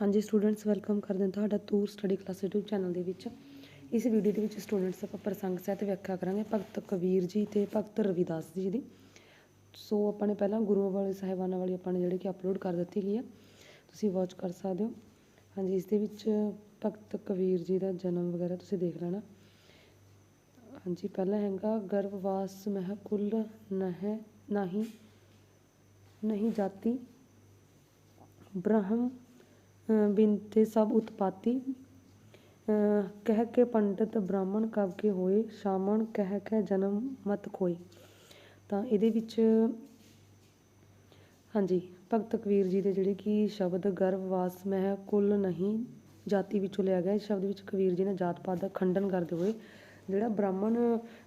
ਹਾਂਜੀ students welcome ਕਰਦੇ ਹਾਂ ਤੁਹਾਡਾ Toor study class YouTube channel ਦੇ ਵਿੱਚ। ਇਸ ਵੀਡੀਓ ਦੇ ਵਿੱਚ ਸਟੂਡੈਂਟਸ ਆਪਾਂ ਪ੍ਰਸੰਗ ਸਾਹਿਤ ਵਿਆਖਿਆ ਕਰਾਂਗੇ ਭਗਤ ਕਬੀਰ ਜੀ ਤੇ ਭਗਤ ਰਵਿਦਾਸ ਜੀ ਦੀ। ਸੋ ਆਪਾਂ ਨੇ ਪਹਿਲਾਂ ਗੁਰੂਆਂ ਵਾਲੇ, ਸਾਹਿਬਾਨਾਂ ਵਾਲੀ ਆਪਾਂ ਨੇ ਜਿਹੜੇ ਕਿ ਅਪਲੋਡ ਕਰ ਦਿੱਤੀ ਗਈ ਆ। ਤੁਸੀਂ ਵਾਚ ਕਰ ਸਕਦੇ ਹੋ। ਹਾਂਜੀ, ਇਸ ਦੇ ਵਿੱਚ ਭਗਤ ਕਬੀਰ ਜੀ ਦਾ ਜਨਮ ਵਗੈਰਾ ਤੁਸੀਂ ਦੇਖ ਲੈਣਾ। ਹਾਂਜੀ, ਪਹਿਲਾ ਹੈਗਾ, ਗਰਭਵਾਸ ਮਹਿ ਕੁਲ ਨਹਿ ਨਹੀਂ ਨਹੀਂ ਜਾਤੀ, ਬ੍ਰਹਮ ਬਿਨਤੇ ਸਭ ਉਤਪਾਤੀ ਕਹਿ ਕੇ ਪੰਡਤ ਬ੍ਰਾਹਮਣ ਕਬ ਕੇ ਹੋਏ, ਸ਼ਾਮਣ ਕਹਿ ਕੇ ਜਨਮ ਮਤ ਕੋਏ ਤਾਂ ਇਹਦੇ ਵਿੱਚ ਹਾਂਜੀ, ਭਗਤ ਕਬੀਰ ਜੀ ਦੇ ਜਿਹੜੇ ਕਿ ਸ਼ਬਦ ਗਰਭਵਾਸ ਮਹਿ, ਕੁਲ ਨਹੀਂ ਜਾਤੀ ਵਿੱਚੋਂ ਲਿਆ ਗਿਆ, ਇਸ ਸ਼ਬਦ ਵਿੱਚ ਕਬੀਰ ਜੀ ਨੇ ਜਾਤ ਪਾਤ ਦਾ ਖੰਡਨ ਕਰਦੇ ਹੋਏ ਜਿਹੜਾ ਬ੍ਰਾਹਮਣ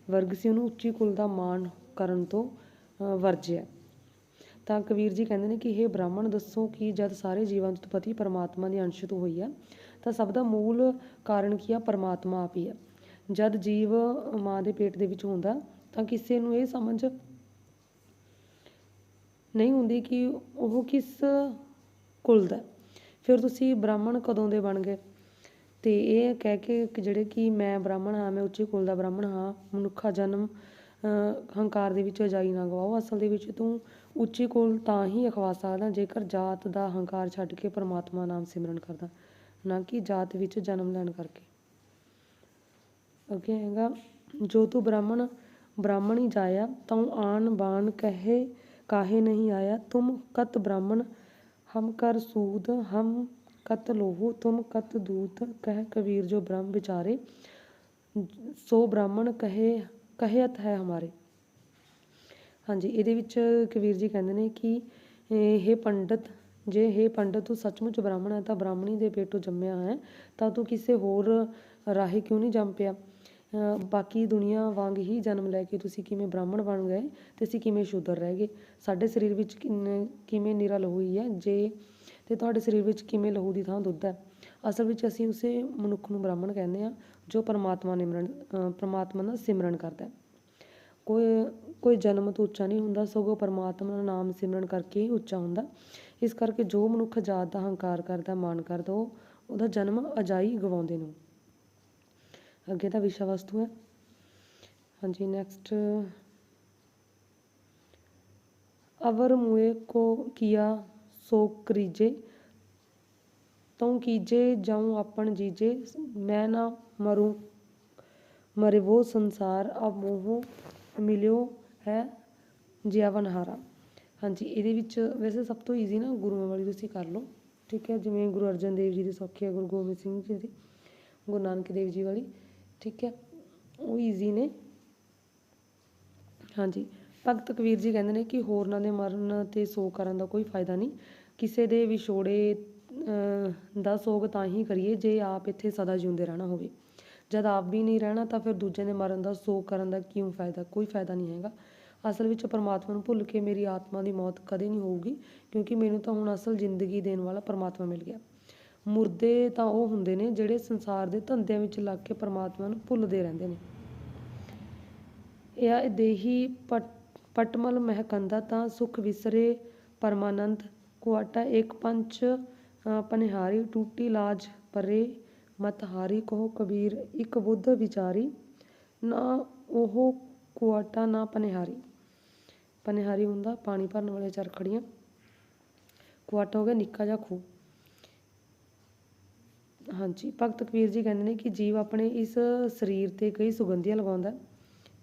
ਵਰਗ ਸੀ, ਉਹਨੂੰ ਉੱਚੀ ਕੁਲ ਦਾ ਮਾਣ ਕਰਨ ਤੋਂ ਵਰਜਿਆ। ਤਾਂ ਕਬੀਰ ਜੀ ਕਹਿੰਦੇ ਨੇ ਕਿ ਇਹ ਬ੍ਰਾਹਮਣ ਦੱਸੋ ਕਿ ਜਦ ਸਾਰੇ ਜੀਵਾਂ ਦੀ ਉਤਪਤੀ ਪਰਮਾਤਮਾ ਦੀ ਅੰਸ਼ ਤੋਂ ਹੋਈ ਹੈ, ਤਾਂ ਸਭ ਦਾ ਮੂਲ ਕਾਰਨ ਕੀ ਆ? ਪਰਮਾਤਮਾ ਆਪ ਹੀ ਹੈ। ਜਦ ਜੀਵ ਮਾਂ ਦੇ ਪੇਟ ਦੇ ਵਿੱਚ ਹੁੰਦਾ, ਤਾਂ ਕਿਸੇ ਨੂੰ ਇਹ ਸਮਝ ਨਹੀਂ ਹੁੰਦੀ ਕਿ ਉਹ ਕਿਸ ਕੁਲ ਦਾ ਫਿਰ ਤੁਸੀਂ ਬ੍ਰਾਹਮਣ ਕਦੋਂ ਦੇ ਬਣ ਗਏ? ਤੇ ਇਹ ਕਹਿ ਕੇ ਜਿਹੜੇ ਕਿ ਮੈਂ ਬ੍ਰਾਹਮਣ ਹਾਂ, ਮੈਂ ਉੱਚੇ ਕੁਲ ਦਾ ਬ੍ਰਾਹਮਣ ਹਾਂ, ਮਨੁੱਖਾ ਜਨਮ ਹੰਕਾਰ ਦੇ ਵਿੱਚ ਅਜਾਈ ਨਾ ਗਵਾਓ। ਅਸਲ ਦੇ ਵਿੱਚ ਤੂੰ ਉੱਚੀ ਕੁਲ ਤਾਂ ਹੀ ਅਖਵਾ ਸਕਦਾ ਜੇਕਰ ਜਾਤ ਦਾ ਹੰਕਾਰ ਛੱਡ ਕੇ ਪਰਮਾਤਮਾ ਨਾਮ ਸਿਮਰਨ ਕਰਦਾ, ਨਾ ਕਿ ਜਾਤ ਵਿੱਚ ਜਨਮ ਲੈਣ ਕਰਕੇ। ਅੱਗੇ ਹੈਗਾ, ਜੋ ਤੂੰ ਬ੍ਰਾਹਮਣ, ਬ੍ਰਾਹਮਣੀ ਜਾਇਆ ਤਉ ਆਨ ਬਾਣ ਕਹੇ, ਕਾਹੇ ਨਹੀਂ ਆਇਆ, ਤੁਮ ਕਤ ਬ੍ਰਾਹਮਣ, ਹਮ ਕਰ ਸੂਦ, ਹਮ ਕਤ ਲੋਹੂ, ਤੁਮ ਕਤ ਦੂਤ, ਕਹਿ ਕਬੀਰ ਜੋ ਬ੍ਰਹਮ ਵਿਚਾਰੇ, ਸੋ ਬ੍ਰਾਹਮਣ ਕਹੇ ਕਹਿਤ ਹੈ ਹਮਾਰੇ। ਹਾਂਜੀ, ਇਹਦੇ ਵਿੱਚ ਕਬੀਰ ਜੀ ਕਹਿੰਦੇ ਨੇ ਕਿ ਇਹ ਪੰਡਤ, ਜੇ ਇਹ ਪੰਡਤ ਤੂੰ ਸੱਚਮੁੱਚ ਬ੍ਰਾਹਮਣ ਹੈ ਤਾਂ ਬ੍ਰਾਹਮਣੀ ਦੇ ਪੇਟੋਂ ਜੰਮਿਆ ਹੈ, ਤਾਂ ਤੂੰ ਕਿਸੇ ਹੋਰ ਰਾਹੇ ਕਿਉਂ ਨਹੀਂ ਜੰਮ ਪਿਆ? ਬਾਕੀ ਦੁਨੀਆ ਵਾਂਗ ਹੀ ਜਨਮ ਲੈ ਕੇ ਤੁਸੀਂ ਕਿਵੇਂ ਬ੍ਰਾਹਮਣ ਬਣ ਗਏ ਤੇ ਅਸੀਂ ਕਿਵੇਂ ਸ਼ੂਦਰ ਰਹਿ ਗਏ? ਸਾਡੇ ਸਰੀਰ ਵਿੱਚ ਕਿਵੇਂ ਨਿਰਾ ਲਹੂ ਹੀ ਹੈ? ਜੇ, ਤੇ ਤੁਹਾਡੇ ਸਰੀਰ ਵਿੱਚ ਕਿਵੇਂ ਲਹੂ ਦੀ ਥਾਂ ਦੁੱਧ ਹੈ? ਅਸਲ ਵਿੱਚ ਅਸੀਂ ਉਸੇ ਮਨੁੱਖ ਨੂੰ ਬ੍ਰਾਹਮਣ ਕਹਿੰਦੇ ਆ ਜੋ ਪਰਮਾਤਮਾ ਨਿਮਰਨ ਪਰਮਾਤਮਾ ਦਾ ਸਿਮਰਨ ਕਰਦਾ ਹੈ। ਕੋਈ ਕੋਈ ਜਨਮ ਤੋਂ ਉੱਚਾ ਨਹੀਂ ਹੁੰਦਾ, ਸਗੋਂ ਪਰਮਾਤਮਾ ਦਾ ਨਾਮ ਸਿਮਰਨ ਕਰਕੇ ਹੀ ਉੱਚਾ ਹੁੰਦਾ ਇਸ ਕਰਕੇ ਜੋ ਮਨੁੱਖ ਜਾਤ ਦਾ ਹੰਕਾਰ ਕਰਦਾ, ਮਾਣ ਕਰਦਾ, ਉਹ, ਉਹਦਾ ਜਨਮ ਅਜਾਈ ਗਵਾਉਂਦੇ ਨੂੰ ਅੱਗੇ ਦਾ ਵਿਸ਼ਾ ਵਸਤੂ ਹੈ। ਹਾਂਜੀ ਨੈਕਸਟ ਅਵਰ ਮੁਏ ਕੋ ਕੀਆ, ਸੋ ਕਰੀਜੇ ਤਉ ਕੀਜੇ ਜਾਉ ਆਪਣ ਜੀਜੇ? ਮੈਂ ਨਾ ਮਰੂ। ਮਰੇ ਵੋ ਸੰਸਾਰ ਅਬ ਮੋਹ ਮਿਲਿਓ ਹੈ ਜਿਆਵਨਹਾਰਾ। ਹਾਂਜੀ, ਇਹਦੇ ਵਿੱਚ ਵੈਸੇ ਸਭ ਤੋਂ ਈਜ਼ੀ ਨਾ ਗੁਰੂਆਂ ਵਾਲੀ ਤੁਸੀਂ ਕਰ ਲਓ। ਠੀਕ ਹੈ, ਜਿਵੇਂ ਗੁਰੂ ਅਰਜਨ ਦੇਵ ਜੀ ਦੀ ਸੌਖੀ ਹੈ ਗੁਰੂ ਗੋਬਿੰਦ ਸਿੰਘ ਜੀ ਦੀ, ਗੁਰੂ ਨਾਨਕ ਦੇਵ ਜੀ ਵਾਲੀ। ਠੀਕ ਹੈ, ਉਹ ਈਜ਼ੀ ਨੇ। ਹਾਂਜੀ, ਭਗਤ ਕਬੀਰ ਜੀ ਕਹਿੰਦੇ ਨੇ ਕਿ ਹੋਰਨਾਂ ਦੇ ਮਰਨ ਤੇ ਸੋ ਕਰਨ ਦਾ ਕੋਈ ਫਾਇਦਾ ਨਹੀਂ। ਕਿਸੇ ਦੇ ਵਿਛੋੜੇ ਦਾ ਸੋਗ ਤਾਂ ਹੀ ਕਰੀਏ ਜੇ ਆਪ ਇੱਥੇ ਸਦਾ ਜਿਉਂਦੇ ਰਹਿਣਾ ਹੋਵੇ। ਜਦ ਆਪ ਵੀ ਨਹੀਂ ਰਹਿਣਾ ਤਾਂ ਫਿਰ ਦੂਜਿਆਂ ਦੇ ਮਰਨ ਦਾ ਸੋਗ ਕਰਨ ਦਾ ਕਿਉਂ ਫਾਇਦਾ? ਕੋਈ ਫਾਇਦਾ ਨਹੀਂ ਹੈਗਾ। ਅਸਲ ਵਿੱਚ ਪਰਮਾਤਮਾ ਨੂੰ ਭੁੱਲ ਕੇ ਮੇਰੀ ਆਤਮਾ ਦੀ ਮੌਤ ਕਦੇ ਨਹੀਂ ਹੋਊਗੀ, ਕਿਉਂਕਿ ਮੈਨੂੰ ਤਾਂ ਹੁਣ ਅਸਲ ਜ਼ਿੰਦਗੀ ਦੇਣ ਵਾਲਾ ਪਰਮਾਤਮਾ ਮਿਲ ਗਿਆ। ਮੁਰਦੇ ਤਾਂ ਉਹ ਹੁੰਦੇ ਨੇ ਜਿਹੜੇ ਸੰਸਾਰ ਦੇ ਧੰਦਿਆਂ ਵਿੱਚ ਲੱਗ ਕੇ ਪਰਮਾਤਮਾ ਨੂੰ ਭੁੱਲਦੇ ਰਹਿੰਦੇ ਨੇ। ਇਹ ਦੇਹੀ ਪਟਮਲ ਮਹਿਕੰਦਾ ਤਾਂ ਸੁਖ ਵਿਸਰੇ ਪਰਮਾਨੰਦ, ਕੁਆਟਾ ਇੱਕ ਪੰਚ ਪਨਿਹਾਰੀ ਟੂਟੀ ਲਾਜ ਪਰੇ ਮਤ ਹਾਰੀ ਕਹੋ ਕਬੀਰ, ਇੱਕ ਬੁੱਧ ਵਿਚਾਰੀ ਨਾ ਉਹ ਕੁਆਟਾ ਨਾ ਪਨਿਹਾਰੀ। ਪਨਿਹਾਰੀ ਹੁੰਦਾ, ਪਾਣੀ ਭਰਨ ਵਾਲੇ ਚਰਖੜੀਆਂ ਕੁਆਟਾ ਹੋ ਗਿਆ ਨਿੱਕਾ ਜਿਹਾ ਖੂਹ। ਹਾਂਜੀ, ਭਗਤ ਕਬੀਰ ਜੀ ਕਹਿੰਦੇ ਨੇ ਕਿ ਜੀਵ ਆਪਣੇ ਇਸ ਸਰੀਰ ਤੇ ਕਈ ਸੁਗੰਧੀਆਂ ਲਗਾਉਂਦਾ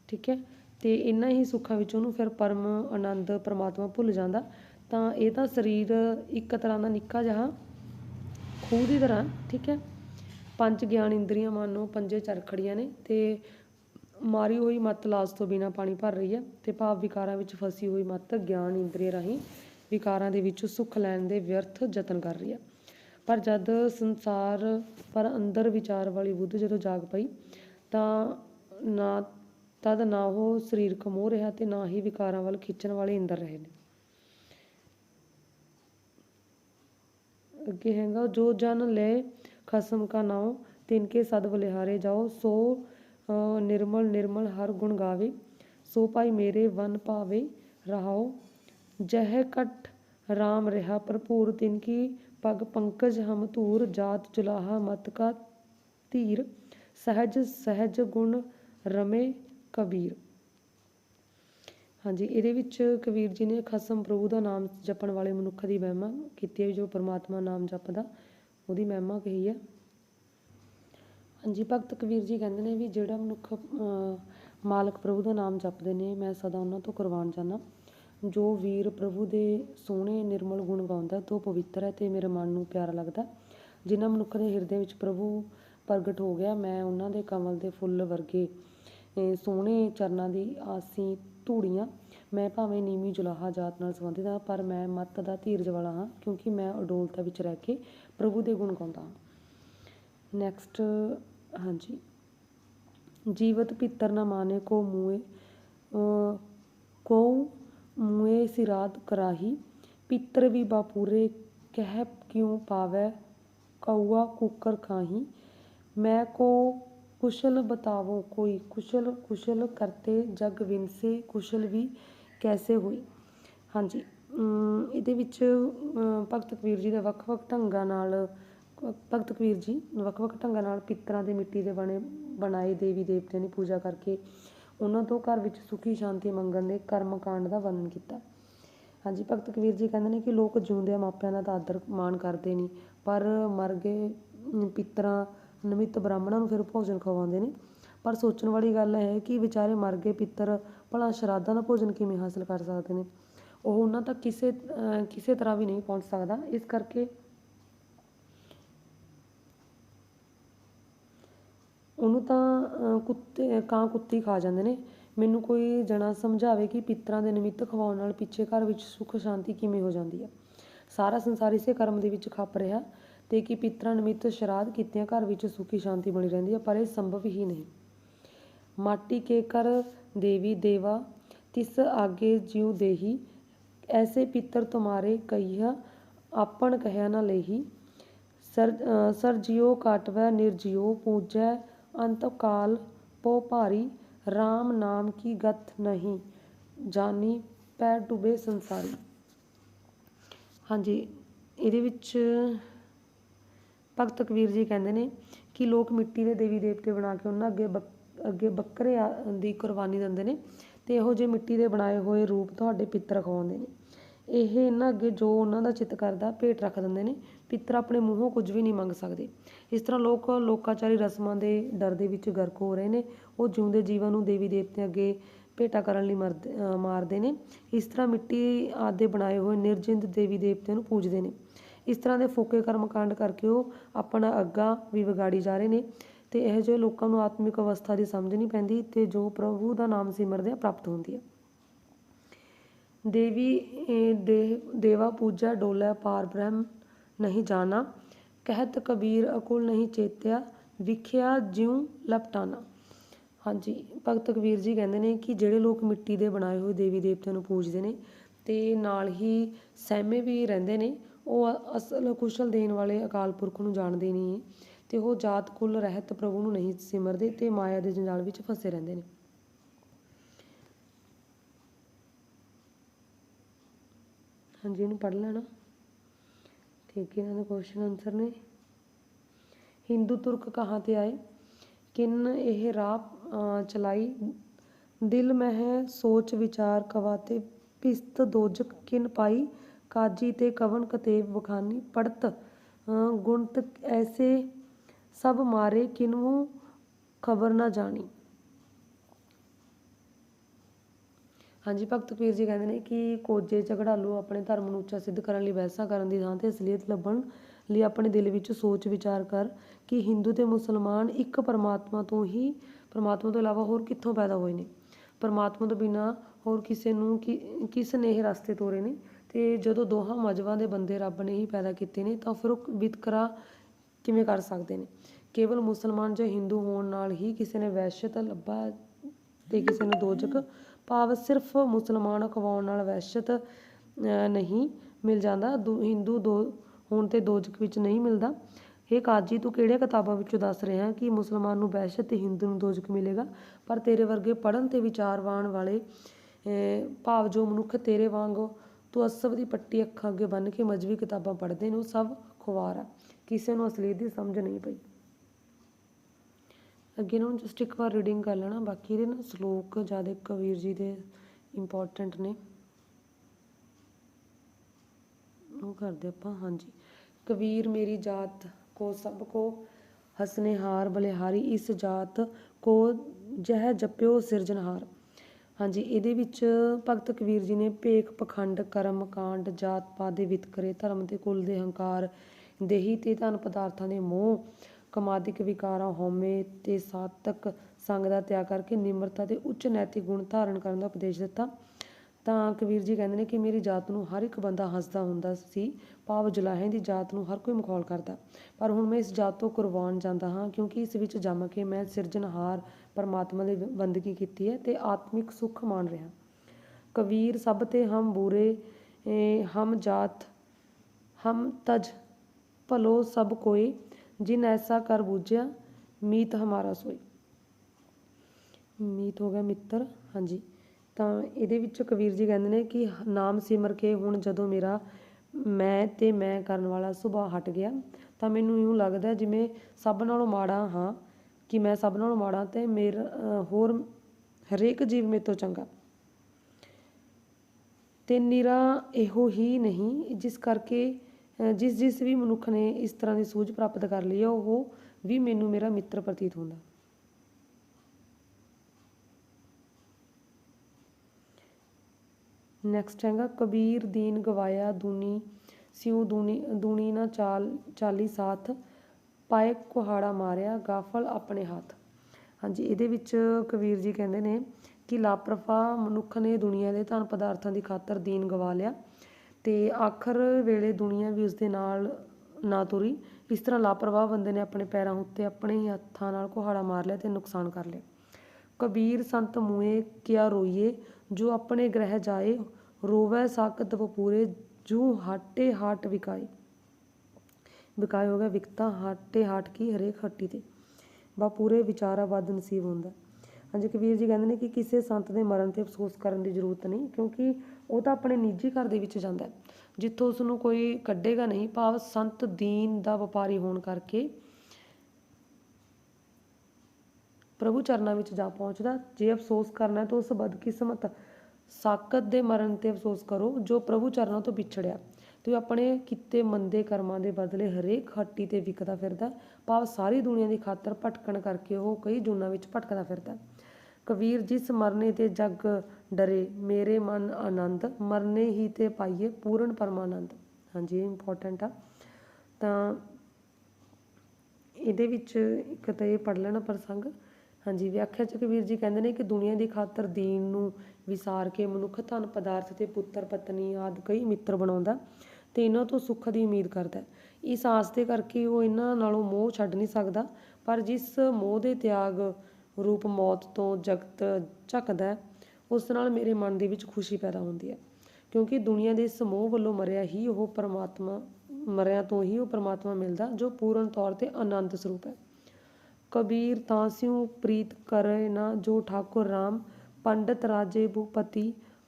ਠੀਕ ਹੈ? ਤੇ ਇਹਨਾਂ ਹੀ ਸੁੱਖਾਂ ਵਿੱਚ ਉਹਨੂੰ ਫਿਰ ਪਰਮ ਆਨੰਦ, ਪਰਮਾਤਮਾ ਭੁੱਲ ਜਾਂਦਾ। ਤਾਂ ਇਹ ਤਾਂ ਸਰੀਰ ਇੱਕ ਤਰ੍ਹਾਂ ਦਾ ਨਿੱਕਾ ਜਿਹਾ ਖੂਹ ਦੀ ਤਰ੍ਹਾਂ, ਠੀਕ ਹੈ? ਪੰਜ ਗਿਆਨ ਇੰਦਰੀਆਂ ਮਾਨੋ ਪੰਜੇ ਚਰਖੜੀਆਂ ਨੇ ਤੇ ਮਾਰੀ ਹੋਈ ਮੱਤ ਲਾਸ਼ ਤੋਂ ਬਿਨਾ ਪਾਣੀ ਭਰ ਰਹੀ ਹੈ ਤੇ ਭਾਵ ਵਿਕਾਰਾਂ ਵਿੱਚ ਫਸੀ ਹੋਈ ਮੱਤ ਗਿਆਨ ਇੰਦਰੀਆਂ ਰਾਹੀਂ ਵਿਕਾਰਾਂ ਦੇ ਵਿੱਚ ਸੁੱਖ ਲੈਣ ਦੇ ਵਿਅਰਥ ਯਤਨ ਕਰ ਰਹੀ ਹੈ। ਪਰ ਜਦ ਸੰਸਾਰ, ਪਰ ਅੰਦਰ ਵਿਚਾਰ ਵਾਲੀ ਬੁੱਧ ਜਦੋਂ ਜਾਗ ਪਈ ਤਾਂ ਨਾ, ਤਦ ਨਾ ਉਹ ਸਰੀਰ ਕਮੋ ਰਿਹਾ ਤੇ ਨਾ ਹੀ ਵਿਕਾਰਾਂ ਵੱਲ ਖਿੱਚਣ ਵਾਲੇ ਇੰਦਰ ਰਹੇ ਨੇ। ਅੱਗੇ ਹੈਗਾ, ਜੋ ਜਨ ਲੈ ਖਸਮ ਕਾ ਨਾਉ ਤਿਨਕੇ ਸਦ ਬਲਿਹਾਰੇ ਜਾਓ, ਸੋ ਨਿਰਮਲ ਨਿਰਮਲ ਹਰ ਗੁਣ ਗਾਵੇ, ਸੋ ਭਾਈ ਮੇਰੇ ਵਨ ਭਾਵੇ ਰਹਾਓ ਜਹ ਕਟ ਰਾਮ ਰਹਾ ਭਰਪੂਰ, ਤਿਨ ਕੀ ਪਗ ਪੰਕਜ ਹਮ ਧੂਰ, ਜਾਤ ਜੁਲਾਹਾ ਮਤ ਕਾ ਧੀਰ, ਸਹਿਜ ਸਹਿਜ ਗੁਣ ਰਮੇ ਕਬੀਰ। ਹਾਂਜੀ, ਇਹਦੇ ਵਿੱਚ ਕਬੀਰ ਜੀ ਨੇ ਖਸਮ ਪ੍ਰਭੂ ਦਾ ਨਾਮ ਜਪਣ ਵਾਲੇ ਮਨੁੱਖ ਦੀ ਮਹਿਮਾ ਕੀਤੀ ਹੈ ਵੀ ਜੋ ਪਰਮਾਤਮਾ ਨਾਮ ਜਪਦਾ, ਉਹਦੀ ਮਹਿਮਾ ਕਹੀ ਹੈ। ਹਾਂਜੀ, ਭਗਤ ਕਬੀਰ ਜੀ ਕਹਿੰਦੇ ਨੇ ਵੀ ਜਿਹੜਾ ਮਨੁੱਖ ਮਾਲਕ ਪ੍ਰਭੂ ਦਾ ਨਾਮ ਜਪਦੇ ਨੇ, ਮੈਂ ਸਦਾ ਉਹਨਾਂ ਤੋਂ ਕੁਰਬਾਨ ਜਾਂਦਾ। ਜੋ ਵੀਰ ਪ੍ਰਭੂ ਦੇ ਸੋਹਣੇ, ਨਿਰਮਲ ਗੁਣ ਗਾਉਂਦਾ, ਤੇ ਉਹ ਪਵਿੱਤਰ ਹੈ ਤੇ ਮੇਰੇ ਮਨ ਨੂੰ ਪਿਆਰਾ ਲੱਗਦਾ। ਜਿਨ੍ਹਾਂ ਮਨੁੱਖ ਦੇ ਹਿਰਦੇ ਵਿੱਚ ਪ੍ਰਭੂ ਪ੍ਰਗਟ ਹੋ ਗਿਆ, ਮੈਂ ਉਹਨਾਂ ਦੇ ਕਮਲ ਦੇ ਫੁੱਲ ਵਰਗੇ ਸੋਹਣੇ ਚਰਨਾਂ ਦੀ ਆਸੀ ਧੂੜੀਆਂ। ਮੈਂ ਭਾਵੇਂ ਨੀਵੀਂ ਜੁਲਾਹਾ ਜਾਤ ਨਾਲ ਸੰਬੰਧਿਤ ਹਾਂ, ਪਰ ਮੈਂ ਮੱਤ ਦਾ ਧੀਰਜ ਵਾਲਾ ਹਾਂ, ਕਿਉਂਕਿ ਮੈਂ ਅਡੋਲਤਾ ਵਿੱਚ ਰਹਿ ਕੇ ਪ੍ਰਭੂ ਦੇ ਗੁਣ ਗਾਉਂਦਾ ਹਾਂ। ਨੈਕਸਟ ਹਾਂਜੀ। ਜੀਵਤ ਪਿੱਤਰ ਨਾ ਮਾਨੇ ਕੋ ਮੂਏ ਕੋ ਮੂਏ ਸਿਰਾਤ ਕਰਾਹੀ। ਪਿੱਤਰ ਵੀ ਬਾਪੂਰੇ ਕਹਿ ਕਿਉ ਪਾਵੈ, ਕਊਆ ਕੁਕਰ ਖਾਹੀ। ਮੈਂ ਕੋ ਕੁਸ਼ਲ ਬਤਾਵੋ, ਕੋਈ ਕੁਸ਼ਲ ਕੁਸ਼ਲ ਕਰਤੇ ਜਗ ਵਿਨਸੇ, ਕੁਸ਼ਲ ਵੀ ਕੈਸੇ ਹੋਈ? ਹਾਂਜੀ ਇਹਦੇ ਵਿੱਚ ਭਗਤ ਕਬੀਰ ਜੀ ਦੇ ਵੱਖ-ਵੱਖ ਢੰਗਾਂ ਨਾਲ ਭਗਤ ਕਬੀਰ ਜੀ ਵੱਖ-ਵੱਖ ਢੰਗਾਂ ਨਾਲ ਪਿੱਤਰਾਂ ਦੇ ਮਿੱਟੀ ਦੇ ਬਣੇ, ਬਣਾਏ ਦੇਵੀ ਦੇਵਤਿਆਂ ਦੀ ਪੂਜਾ ਕਰਕੇ ਉਹਨਾਂ ਤੋਂ ਘਰ ਵਿੱਚ ਸੁਖੀ ਸ਼ਾਂਤੀ ਮੰਗਣ ਦੇ ਕਰਮ ਕਾਂਡ ਦਾ ਵਰਣਨ ਕੀਤਾ। ਹਾਂਜੀ, ਭਗਤ ਕਬੀਰ ਜੀ ਕਹਿੰਦੇ ਨੇ ਕਿ ਲੋਕ ਜਿਉਂਦੇ ਮਾਪਿਆਂ ਦਾ ਤਾਂ ਆਦਰ ਮਾਣ ਕਰਦੇ ਨਹੀਂ ਪਰ ਮਰ ਗਏ ਪਿੱਤਰਾਂ ਨਿਮਿਤ ਬ੍ਰਾਹਮਣਾਂ ਨੂੰ ਫਿਰ ਭੋਜਨ ਖਵਾਉਂਦੇ ਨੇ। ਪਰ ਸੋਚਣ ਵਾਲੀ ਗੱਲ ਹੈ ਕਿ ਵਿਚਾਰੇ ਮਰ ਗਏ ਪਿੱਤਰ, ਭਲਾ ਸ਼ਰਾਧਾਂ ਦਾ ਭੋਜਨ ਕਿਵੇਂ ਹਾਸਲ ਕਰ ਸਕਦੇ ਨੇ? ਉਹ ਉਹਨਾਂ ਤੱਕ ਕਿਸੇ ਕਿਸੇ ਤਰ੍ਹਾਂ ਵੀ ਨਹੀਂ ਪਹੁੰਚ ਸਕਦਾ। ਇਸ ਕਰਕੇ ਉਹਨੂੰ ਤਾਂ ਕੁੱਤੇ, ਕਾਂ ਕੁੱਤੀ ਖਾ ਜਾਂਦੇ ਨੇ। ਮੈਨੂੰ ਕੋਈ ਜਣਾ ਸਮਝਾਵੇ ਕਿ ਪਿੱਤਰਾਂ ਦੇ ਨਿਮਿੱਤ ਖਵਾਉਣ ਨਾਲ ਪਿੱਛੇ ਘਰ ਵਿੱਚ ਸੁੱਖ ਸ਼ਾਂਤੀ ਕਿਵੇਂ ਹੋ ਜਾਂਦੀ ਹੈ ਸਾਰਾ ਸੰਸਾਰ ਇਸੇ ਕਰਮ ਦੇ ਵਿੱਚ ਖੱਪ ਰਿਹਾ। ਤੇ ਕਿ ਪਿੱਤਰਾਂ ਨਿਮਿਤ ਸ਼ਰਾਧ ਕੀਤਿਆਂ ਘਰ ਵਿੱਚ ਸੁਖੀ ਸ਼ਾਂਤੀ ਬਣੀ ਰਹਿੰਦੀ ਹੈ ਪਰ ਇਹ ਸੰਭਵ ਹੀ ਨਹੀਂ। ਮਾਟੀ ਕੇ ਕਰ ਦੇਵੀ ਦੇਵਾ, ਤਿਸ ਆਗੇ ਜਿਉ ਦੇਹੀ, ਐਸੇ ਪਿੱਤਰ ਤੁਮਾਰੇ ਕਈਹਾ ਆਪਣ ਕਹਿਆ ਨਾ ਲੇਹੀ। ਸਰ ਸਰ ਜਿਉ ਕਾਟਵੈ ਨਿਰਜਿਉ ਪੂਜੈ, ਅੰਤ ਕਾਲ ਪੋ ਭਾਰੀ RAM ਨਾਮ ਕੀ ਗਤ ਨਹੀਂ, ਜਾਨੀ ਪੈ ਡੁਬੇ ਸੰਸਾਰੀ। ਹਾਂਜੀ, ਇਹਦੇ ਵਿੱਚ ਭਗਤ ਕਬੀਰ ਜੀ ਕਹਿੰਦੇ ਨੇ ਕਿ ਲੋਕ ਮਿੱਟੀ ਦੇ ਦੇਵੀ ਦੇਵਤੇ ਬਣਾ ਕੇ ਉਹਨਾਂ ਅੱਗੇ ਬੱਕ- ਅੱਗੇ ਬੱਕਰੇ ਦੀ ਕੁਰਬਾਨੀ ਦਿੰਦੇ ਨੇ ਤੇ ਇਹੋ ਜਿਹੇ ਮਿੱਟੀ ਦੇ ਬਣਾਏ ਹੋਏ ਰੂਪ ਤੁਹਾਡੇ ਪਿੱਤਰ ਖਵਾਉਂਦੇ ਨੇ। ਇਹ ਇਹਨਾਂ ਅੱਗੇ ਜੋ ਉਹਨਾਂ ਦਾ ਚਿੱਤ ਕਰਦਾ, ਭੇਟ ਰੱਖ ਦਿੰਦੇ ਨੇ, ਪਿੱਤਰ ਆਪਣੇ ਮੂੰਹੋਂ ਕੁਝ ਵੀ ਨਹੀਂ ਮੰਗ ਸਕਦੇ। ਇਸ ਤਰ੍ਹਾਂ ਲੋਕ ਲੋਕਾਚਾਰੀ ਰਸਮਾਂ ਦੇ ਡਰ ਦੇ ਵਿੱਚ ਗਰਕ ਹੋ ਰਹੇ ਨੇ। ਉਹ ਜਿਉਂਦੇ ਜੀਵਾਂ ਨੂੰ ਦੇਵੀ ਦੇਵਤਿਆਂ ਅੱਗੇ ਭੇਟਾ ਕਰਨ ਲਈ ਮਰਦੇ ਮਾਰਦੇ ਨੇ। ਇਸ ਤਰ੍ਹਾਂ ਮਿੱਟੀ ਆਦਿ ਬਣਾਏ ਹੋਏ ਨਿਰਜਿੰਦ ਦੇਵੀ ਦੇਵਤਿਆਂ ਨੂੰ ਪੂਜਦੇ ਨੇ। ਇਸ ਤਰ੍ਹਾਂ ਦੇ ਫੋਕੇ ਕਰਮ ਕਾਂਡ ਕਰਕੇ ਉਹ ਆਪਣਾ ਅੱਗਾ ਵੀ ਵਿਗਾੜੀ ਜਾ ਰਹੇ ਨੇ ਤੇ ਇਹੋ ਜਿਹੇ ਲੋਕਾਂ ਨੂੰ ਆਤਮਿਕ ਅਵਸਥਾ ਦੀ ਸਮਝ ਨਹੀਂ ਪੈਂਦੀ ਤੇ ਜੋ ਪ੍ਰਭੂ ਦਾ ਨਾਮ ਸਿਮਰਦੇ ਆ, ਪ੍ਰਾਪਤ ਹੁੰਦੀ ਹੈ ਦੇਵੀ ਦੇ, ਦੇਵਾ ਪੂਜਾ ਡੋਲਾ ਪਾਰ ਬ੍ਰਹਮ ਨਹੀਂ ਜਾਣਾ, ਕਹਿਤ ਕਬੀਰ ਅਕੁਲ ਨਹੀਂ ਚੇਤਿਆ, ਵਿਖਿਆ ਜਿਉ ਲਪਟਾਨਾ। ਹਾਂਜੀ, ਭਗਤ ਕਬੀਰ ਜੀ ਕਹਿੰਦੇ ਨੇ ਕਿ ਜਿਹੜੇ ਲੋਕ ਮਿੱਟੀ ਦੇ ਬਣਾਏ ਹੋਏ ਦੇਵੀ ਦੇਵਤਿਆਂ ਨੂੰ ਪੂਜਦੇ ਨੇ ਤੇ ਨਾਲ ਹੀ ਸਹਿਮੇ ਵੀ ਰਹਿੰਦੇ ਨੇ ਉਹ ਅਸਲ ਕੁਸ਼ਲ ਦੇਣ ਵਾਲੇ ਅਕਾਲ ਪੁਰਖ ਨੂੰ ਜਾਣਦੇ ਨਹੀਂ ਹੈ ਤੇ ਉਹ ਜਾਤ ਕੁਲ ਰਹਿਤ ਪ੍ਰਭੂ ਨੂੰ ਨਹੀਂ ਸਿਮਰਦੇ ਤੇ ਮਾਇਆ ਦੇ ਜੰਜਾਲ ਵਿੱਚ ਫਸੇ ਰਹਿੰਦੇ ਨੇ। ਹਾਂਜੀ, ਇਹਨੂੰ ਪੜ੍ਹ ਲੈਣਾ। ਤੇ ਇਹਨਾਂ ਦੇ ਕੁਐਸਚਨ ਆਨਸਰ ਨੇ। ਹਿੰਦੂ ਤੁਰਕ ਕਹਾਂ ਤੇ ਆਏ? ਕਿਨ ਇਹ ਰਾਹ ਚਲਾਈ? ਦਿਲ ਮਹਿ ਸੋਚ ਵਿਚਾਰ ਕਵਾਤੇ ਪਿਸਤ ਦੋਜਕ ਕਿਨ ਪਾਈ? ਕਾਜੀ ਤੇ ਕਵਨ ਕਤੇਬ ਬਖਾਨੀ ਪੜਤ ਗੁਣਤ ਐਸੇ ਸਭ ਮਾਰੇ ਕਿਨੂ ਖਬਰ ਨਾ ਜਾਣੀ? ਹਾਂਜੀ, ਭਗਤ ਕਬੀਰ ਜੀ ਕਹਿੰਦੇ ਨੇ ਕਿ ਕੋਜੇ ਝਗੜਾਲੂ ਆਪਣੇ ਧਰਮ ਨੂੰ ਉੱਚਾ ਸਿੱਧ ਕਰਨ ਲਈ ਬਹਿਸਾਂ ਕਰਨ ਦੀ ਥਾਂ ਤੇ ਅਸਲੀਅਤ ਲੱਭਣ ਲਈ ਆਪਣੇ ਦਿਲ ਵਿੱਚ ਸੋਚ ਵਿਚਾਰ ਕਰ ਕਿ ਹਿੰਦੂ ਤੇ ਮੁਸਲਮਾਨ ਇੱਕ ਪਰਮਾਤਮਾ ਤੋਂ ਹੀ, ਪਰਮਾਤਮਾ ਤੋਂ ਇਲਾਵਾ ਹੋਰ ਕਿੱਥੋਂ ਪੈਦਾ ਹੋਏ ਨੇ? ਪਰਮਾਤਮਾ ਤੋਂ ਬਿਨਾ ਹੋਰ ਕਿਸੇ ਨੂੰ ਕਿ- ਕਿਸ ਨੇ ਇਹ ਰਸਤੇ ਤੋਰੇ ਨੇ? ਤੇ ਜਦੋਂ ਦੋਹਾਂ ਮਜ਼ਬਾਂ ਦੇ ਬੰਦੇ ਰੱਬ ਨੇ ਹੀ ਪੈਦਾ ਕੀਤੇ ਨੇ ਤਾਂ ਫਿਰ ਉਹ ਵਿਤਕਰਾ ਕਿਵੇਂ ਕਰ ਸਕਦੇ ਨੇ? ਕੇਵਲ ਮੁਸਲਮਾਨ ਜਾਂ ਹਿੰਦੂ ਹੋਣ ਨਾਲ ਹੀ ਕਿਸੇ ਨੇ ਵੈਸ਼ਯਤ ਲੱਭਾ ਤੇ ਕਿਸੇ ਨੂੰ ਦੋਜਕ ਭਾਵ ਸਿਰਫ ਮੁਸਲਮਾਨ ਅਖਵਾਉਣ ਨਾਲ ਵਹਿਸ਼ਤ ਨਹੀਂ ਮਿਲ ਜਾਂਦਾ। ਦੂ- ਹਿੰਦੂ ਦੋ ਹੋਣ ਤੇ ਦੋਜਕ ਵਿੱਚ ਨਹੀਂ ਮਿਲਦਾ। ਇਹ ਕਾਜੀ ਤੂੰ ਕਿਹੜੀਆਂ ਕਿਤਾਬਾਂ ਵਿੱਚੋਂ ਦੱਸ ਰਿਹਾ ਕਿ ਮੁਸਲਮਾਨ ਨੂੰ ਵਹਿਸ਼ਤ ਤੇ ਹਿੰਦੂ ਨੂੰ ਦੋਜਕ ਮਿਲੇਗਾ? ਪਰ ਤੇਰੇ ਵਰਗੇ ਪੜ੍ਹਨ ਤੇ ਵਿਚਾਰਵਾਨ ਵਾਲੇ ਅਹ, ਭਾਵ ਜੋ ਮਨੁੱਖ ਤੇਰੇ ਵਾਂਗ ਤੂੰ ਅਸਬ ਦੀ ਪੱਟੀ ਅੱਖਾਂ ਅੱਗੇ ਬੰਨ੍ਹ ਕੇ ਮਜਵੀ ਕਿਤਾਬਾਂ ਪੜ੍ਹਦੇ ਨੇ ਸਭ ਖੁਆਰ ਆ। ਕਿਸੇ ਨੂੰ ਅਸਲੀਅਤ ਦੀ ਸਮਝ ਨਹੀਂ ਪਈ। ਅੱਗੇ ਨੂੰ ਜਸਟ ਇੱਕ ਵਾਰ ਰੀਡਿੰਗ ਕਰ ਲੈਣਾ, ਬਾਕੀ ਦੇ ਨਾ ਸ਼ਲੋਕ ਜ਼ਿਆਦਾ ਕਬੀਰ ਜੀ ਦੇ ਇੰਪੋਰਟੈਂਟ ਨੇ। ਉਹ ਕਰਦੇ ਆਪਾਂ, ਹਾਂਜੀ। ਕਬੀਰ, ਮੇਰੀ ਜਾਤ ਕੋ ਸਭ ਕੋ ਹਸਨੇ ਹਾਰ ਬਲਿਹਾਰੀ, ਇਸ ਜਾਤ ਕੋ ਜਹ ਜਪਿਓ ਸਿਰਜਨਹਾਰ ਹਾਂਜੀ, ਇਹਦੇ ਵਿੱਚ ਭਗਤ ਕਬੀਰ ਜੀ ਨੇ ਭੇਖ, ਪਖੰਡ, ਕਰਮ, ਕਾਂਡ, ਜਾਤ ਪਾਤ ਦੇ ਵਿਤਕਰੇ, ਧਰਮ ਤੇ ਕੁਲ ਦੇ ਹੰਕਾਰ, ਦੇਹੀ ਤੇ ਧਨ ਪਦਾਰਥਾਂ ਦੇ ਮੋਹ, ਕਮਾਦਿਕ ਵਿਕਾਰਾਂ, ਹਉਮੈ ਤੇ ਸਾਤਕ ਸੰਗ ਦਾ ਤਿਆਗ ਕਰਕੇ ਨਿਮਰਤਾ ਤੇ ਉੱਚ ਨੈਤਿਕ ਗੁਣ ਧਾਰਨ ਕਰਨ ਦਾ ਉਪਦੇਸ਼ ਦਿੱਤਾ। ਤਾਂ ਕਬੀਰ ਜੀ ਕਹਿੰਦੇ ਨੇ ਕਿ ਮੇਰੀ ਜਾਤ ਨੂੰ ਹਰ ਇੱਕ ਬੰਦਾ ਹੱਸਦਾ ਹੁੰਦਾ ਸੀ, ਭਾਵ ਜੁਲਾਹੇ ਦੀ ਜਾਤ ਨੂੰ ਹਰ ਕੋਈ ਮਖੌਲ ਕਰਦਾ। ਪਰ ਹੁਣ ਮੈਂ ਇਸ ਜਾਤ ਤੋਂ ਕੁਰਬਾਨ ਜਾਂਦਾ ਹਾਂ ਕਿਉਂਕਿ ਇਸ ਵਿੱਚ ਜੰਮ ਕੇ ਮੈਂ ਸਿਰਜਣਹਾਰ ਪਰਮਾਤਮਾ ਦੀ ਬੰਦਗੀ ਕੀਤੀ ਹੈ ਤੇ ਆਤਮਿਕ ਸੁੱਖ ਮਾਣ ਰਿਹਾ। ਕਬੀਰ, ਸਭ ਤੇ ਹਮ ਬੁਰੇ ਹਮ ਜਾਤ, ਹਮ ਤਜ, ਭਲੋ ਸਭ ਕੋਈ, ਜਿਨ ਐਸਾ ਕਰ ਬੂਝਿਆ, ਮੀਤ ਹਮਾਰਾ ਸੋਈ। ਮੀਤ ਹੋ ਗਿਆ ਮਿੱਤਰ, ਹਾਂਜੀ। ਤਾਂ ਇਹਦੇ ਵਿੱਚ ਕਬੀਰ ਜੀ ਕਹਿੰਦੇ ਨੇ ਕਿ ਨਾਮ ਸਿਮਰ ਕੇ ਹੁਣ ਜਦੋਂ ਮੇਰਾ ਮੈਂ ਤੇ ਮੈਂ ਕਰਨ ਵਾਲਾ ਸੁਭਾਅ ਹਟ ਗਿਆ, ਤਾਂ ਮੈਨੂੰ ਇਉਂ ਲੱਗਦਾ ਜਿਵੇਂ ਸਭ ਨਾਲੋਂ ਮਾੜਾ ਹਾਂ ਕਿ ਮੈਂ ਸਭ ਨਾਲੋਂ ਮਾੜਾ ਤੇ ਮੇਰਾ ਹੋਰ ਹਰੇਕ ਜੀਵ ਮੇਰੇ ਤੋਂ ਚੰਗਾ। ਤੇ ਨਿਰਾ ਇਹੋ ਹੀ ਨਹੀਂ, ਜਿਸ ਕਰਕੇ ਜਿਸ ਜਿਸ ਵੀ ਮਨੁੱਖ ਨੇ ਇਸ ਤਰ੍ਹਾਂ ਦੀ ਸੂਝ ਪ੍ਰਾਪਤ ਕਰ ਲਈ ਹੈ ਉਹ ਵੀ ਮੈਨੂੰ ਮੇਰਾ ਮਿੱਤਰ ਪ੍ਰਤੀਤ ਹੁੰਦਾ। ਨੈਕਸਟ ਹੈਗਾ, ਕਬੀਰ ਦੀਨ ਗਵਾਇਆ ਦੂਨੀ, ਸਿਉ ਦੂਨੀ, ਦੂਣੀ ਨਾ ਚਾਲ, ਚਾਲੀ ਸਾਥ ਪਾਏ ਕੁਹਾੜਾ ਮਾਰਿਆ, ਗਾਫਲ ਆਪਣੇ ਹੱਥ। ਹਾਂਜੀ, ਇਹਦੇ ਵਿੱਚ ਕਬੀਰ ਜੀ ਕਹਿੰਦੇ ਨੇ ਕਿ ਲਾਪਰਵਾਹ ਮਨੁੱਖ ਨੇ ਦੁਨੀਆ ਦੇ ਧਨ ਪਦਾਰਥਾਂ ਦੀ ਖਾਤਰ ਦੀਨ ਗਵਾ ਲਿਆ ਤੇ ਆਖਰ ਵੇਲੇ ਦੁਨੀਆ ਵੀ ਉਸਦੇ ਨਾਲ ਨਾ ਤੁਰੀ। ਇਸ ਤਰ੍ਹਾਂ ਲਾਪਰਵਾਹ ਬੰਦੇ ਨੇ ਆਪਣੇ ਪੈਰਾਂ ਉੱਤੇ ਆਪਣੇ ਹੀ ਹੱਥਾਂ ਨਾਲ ਕੁਹਾੜਾ ਮਾਰ ਲਿਆ ਤੇ ਨੁਕਸਾਨ ਕਰ ਲਿਆ। ਕਬੀਰ, ਸੰਤ ਮੂਏ, ਕਿਆ ਰੋਈਏ? ਜੋ ਆਪਣੇ ਗ੍ਰਹਿ ਜਾਏ, ਰੋਵੈ ਸਾਕਤ ਵਪੂਰੇ, ਜੂ ਹਾਟੇ ਹਾਟ ਵਿਕਾਏ। ਵਿਕਾਏ ਹੋ ਗਿਆ ਵਿਕਤਾ, ਹਾਟੇ ਹਾਟ ਕੀ ਹਰੇਕ ਹੱਟੀ ਤੇ। ਬਾ ਪੂਰੇ ਵਿਚਾਰਾ ਬਦ ਨਸੀਬ ਹੁੰਦਾ। ਹਾਂਜੀ, ਕਬੀਰ ਜੀ ਕਹਿੰਦੇ ਨੇ ਕਿ ਕਿਸੇ ਸੰਤ ਦੇ ਮਰਨ ਤੇ ਅਫਸੋਸ ਕਰਨ ਦੀ ਜ਼ਰੂਰਤ ਨਹੀਂ, ਕਿਉਂਕਿ ਉਹ ਤਾਂ ਆਪਣੇ ਨਿੱਜੀ ਘਰ ਦੇ ਵਿੱਚ ਜਾਂਦਾ ਜਿੱਥੋਂ ਉਸ ਨੂੰ ਕੋਈ ਕੱਢੇਗਾ ਨਹੀਂ, ਭਾਵ ਸੰਤ ਦੀਨ ਦਾ ਵਪਾਰੀ ਹੋਣ ਕਰਕੇ ਪ੍ਰਭੂ ਚਰਨਾਂ ਵਿੱਚ ਜਾ ਪਹੁੰਚਦਾ, ਜੇ ਅਫਸੋਸ ਕਰਨਾ ਤਾਂ ਉਸ ਬਦਕਿਸਮਤ ਸਾਕਤ ਦੇ ਮਰਨ ਤੇ ਅਫਸੋਸ ਕਰੋ, ਜੋ ਪ੍ਰਭੂ ਚਰਨਾਂ ਤੋਂ ਵਿਛੜਿਆ ਤੇ ਆਪਣੇ ਕੀਤੇ ਮੰਦੇ ਕਰਮਾਂ ਦੇ ਬਦਲੇ ਹਰੇਕ ਹੱਟੀ ਤੇ ਵਿਕਦਾ ਫਿਰਦਾ ਭਾਵ ਸਾਰੀ ਦੁਨੀਆ ਦੀ ਖਾਤਰ ਭਟਕਣ ਕਰਕੇ ਉਹ ਕਈ ਜੂਨਾਂ ਵਿੱਚ ਭਟਕਦਾ ਫਿਰਦਾ ਕਬੀਰ, ਜਿਸ ਮਰਨੇ ਤੇ ਜਗ ਡਰੇ, ਮੇਰੇ ਮਨ ਆਨੰਦ, ਮਰਨੇ ਹੀ ਤੇ ਪਾਈਏ ਪੂਰਨ ਪਰਮਾਨੰਦ। ਹਾਂਜੀ, ਇਹ ਇੰਪੋਰਟੈਂਟ ਆ। ਤਾਂ ਇਹਦੇ ਵਿੱਚ ਇੱਕ ਤਾਂ ਇਹ ਪੜ ਲੈਣਾ ਪ੍ਰਸੰਗ। ਹਾਂਜੀ, ਵਿਆਖਿਆ ਚ ਕਬੀਰ ਜੀ ਕਹਿੰਦੇ ਨੇ ਕਿ ਦੁਨੀਆ ਦੀ ਖਾਤਰ ਦੀਨ ਨੂੰ ਵਿਸਾਰ ਕੇ ਮਨੁੱਖ ਧਨ ਪਦਾਰਥ ਤੇ ਪੁੱਤਰ, ਪਤਨੀ ਆਦਿ ਕਈ ਮਿੱਤਰ ਬਣਾਉਂਦਾ ਤੇ ਇਹਨਾਂ ਤੋਂ ਸੁੱਖ ਦੀ ਉਮੀਦ ਕਰਦਾ। ਇਸ ਆਸ ਦੇ ਕਰਕੇ ਉਹ ਇਹਨਾਂ ਨਾਲੋਂ ਮੋਹ ਛੱਡ ਨਹੀਂ ਸਕਦਾ, ਪਰ ਜਿਸ ਮੋਹ ਦੇ ਤਿਆਗ ਰੂਪ ਮੌਤ ਤੋਂ ਜਗਤ ਝਕਦਾ ਉਸ ਨਾਲ ਮੇਰੇ ਮਨ ਦੇ ਵਿੱਚ ਖੁਸ਼ੀ ਪੈਦਾ ਹੁੰਦੀ ਹੈ। ਕਿਉਂਕਿ ਦੁਨੀਆ ਦੇ ਇਸ ਮੋਹ ਵੱਲੋਂ ਮਰਿਆ ਹੀ ਉਹ ਪਰਮਾਤਮਾ, ਮਰਿਆ ਤੋਂ ਹੀ ਉਹ ਪਰਮਾਤਮਾ ਮਿਲਦਾ ਜੋ ਪੂਰਨ ਤੌਰ ਤੇ ਆਨੰਦ ਸਰੂਪ ਹੈ। ਕਬੀਰ ਤਾਂ ਸਿਉ ਪ੍ਰੀਤ ਕਰੇ ਨਾ ਜੋ ਠਾਕੁਰ ਰਾਮ ਪੰਡਤ ਰਾਜੇ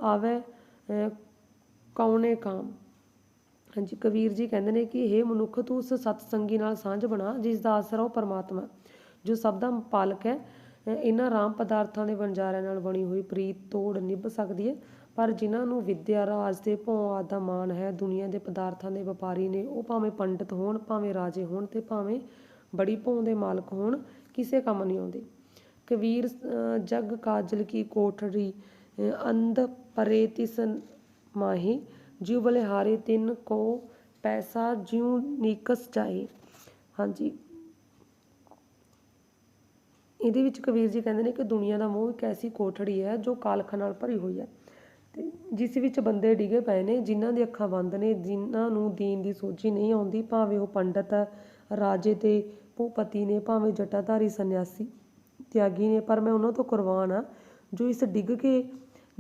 ਆਵੇ ਅਹ, ਕਾਮ। ਹਾਂਜੀ ਕਬੀਰ ਜੀ ਕਹਿੰਦੇ ਨੇ ਕਿ ਇਹ ਮਨੁੱਖ ਤੂੰ ਉਸ ਸਤਸੰਗੀ ਨਾਲ ਸਾਂਝ ਬਣਾ ਜਿਸ ਦਾ ਆਸਰਾ ਉਹ ਪਰਮਾਤਮਾ ਜੋ ਸਭ ਦਾ ਪਾਲਕ ਹੈ। ਇਹਨਾਂ ਰਾਮ ਪਦਾਰਥਾਂ ਦੇ ਵਣਜਾਰਿਆਂ ਨਾਲ ਬਣੀ ਹੋਈ ਪ੍ਰੀਤ ਤੋੜ ਨਿਭ ਸਕਦੀ ਹੈ ਪਰ ਜਿਨ੍ਹਾਂ ਨੂੰ ਵਿਦਿਆ ਰਾਜ ਦੇ ਭੌਂ ਆਦਿ ਦਾ ਮਾਣ ਹੈ ਦੁਨੀਆ ਦੇ ਪਦਾਰਥਾਂ ਦੇ ਵਪਾਰੀ ਨੇ ਉਹ ਭਾਵੇਂ ਪੰਡਿਤ ਹੋਣ ਭਾਵੇਂ ਰਾਜੇ ਹੋਣ ਤੇ ਭਾਵੇਂ ਬੜੀ ਭੌਂ ਦੇ ਮਾਲਕ ਹੋਣ, ਕਿਸੇ ਕੰਮ ਨਹੀਂ ਆਉਂਦੇ। ਕਬੀਰ ਜਗ ਕਾਜਲ ਕੀ ਕੋਠੜੀ ਅੰਧ ਪਰੇ ਤਿਸ ਮਾਹੀ, ਜਿਉ ਬਲਿਹਾਰੇ ਤਿਨ ਕੋ ਪੈਸਾ ਜਿਉ ਨੀਕਸ ਜਾਏ ਹਾਂਜੀ। ਇਹਦੇ ਵਿੱਚ ਕਬੀਰ ਜੀ ਕਹਿੰਦੇ ਨੇ ਕਿ ਦੁਨੀਆ ਦਾ ਮੋਹ ਇੱਕ ਐਸੀ ਕੋਠੜੀ ਹੈ ਜੋ ਕਾਲਖਾਂ ਨਾਲ ਭਰੀ ਹੋਈ ਹੈ। ਤੇ ਜਿਸ ਵਿੱਚ ਬੰਦੇ ਡਿਗੇ ਪਏ ਨੇ, ਜਿਨ੍ਹਾਂ ਦੀ ਅੱਖਾਂ ਬੰਦ ਨੇ, ਜਿਨ੍ਹਾਂ ਨੂੰ ਦੀਨ ਦੀ ਸੋਝੀ ਨਹੀਂ ਆਉਂਦੀ, ਭਾਵੇਂ ਉਹ ਪੰਡਤ, ਰਾਜੇ ਤੇ ਭੂਪਤੀ ਨੇ ਭਾਵੇਂ ਜਟਾਧਾਰੀ ਸੰਨਿਆਸੀ, ਤਿਆਗੀ ਨੇ, ਪਰ ਮੈਂ ਉਹਨਾਂ ਤੋਂ ਕੁਰਬਾਨ ਆ ਜੋ ਇਸ ਡਿੱਗ ਕੇ,